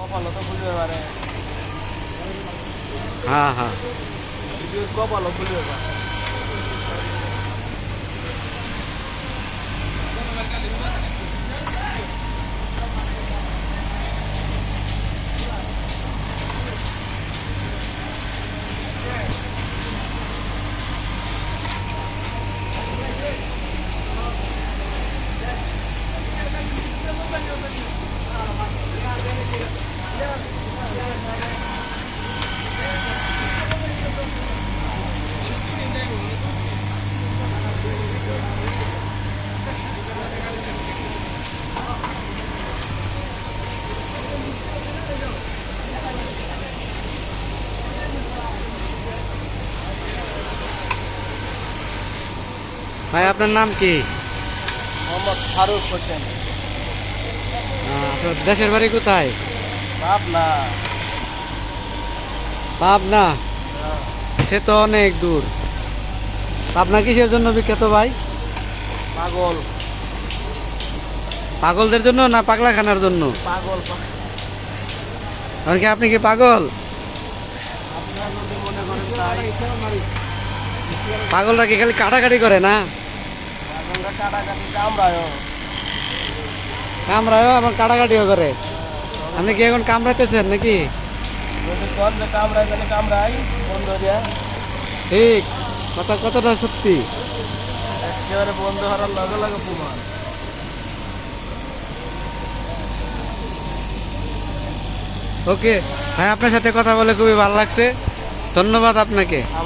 কপালও তো খুলবে পারে। হ্যাঁ হ্যাঁ। কপালও খুলবে পারে। ভাই আপনার নাম কি? মোহাম্মদ ফারুক হোসেন। আপনার দেশের বাড়ি কোথায়? ভাবনা পাবনা? সে তো অনেক দূর। পাবনা কিসের জন্য বিখ্যাত ভাই? পাগল। পাগলদের জন্য না পাগলাখানার জন্য? পাগল কারণ কি আপনি কি পাগল? পাগলরা কি খালি কাটাকাটি করে না? পাগলরা কাটাকাটি কামড়ায়ও কামড়ায়ও এবং কাটাকাটিও করে আপনি কি এখন কামড়াইতেছেন নাকি যদি কন যে কামড়াই তাহলে কামড়াই বন্ধ দিয়া ঠিক কথা কতটা সত্যি একেবারে বন্ধ হওয়ার লগে লগে প্রমাণ ওকে ভাই আপনার সাথে কথা বলে খুবই ভালো লাগছে ধন্যবাদ আপনাকে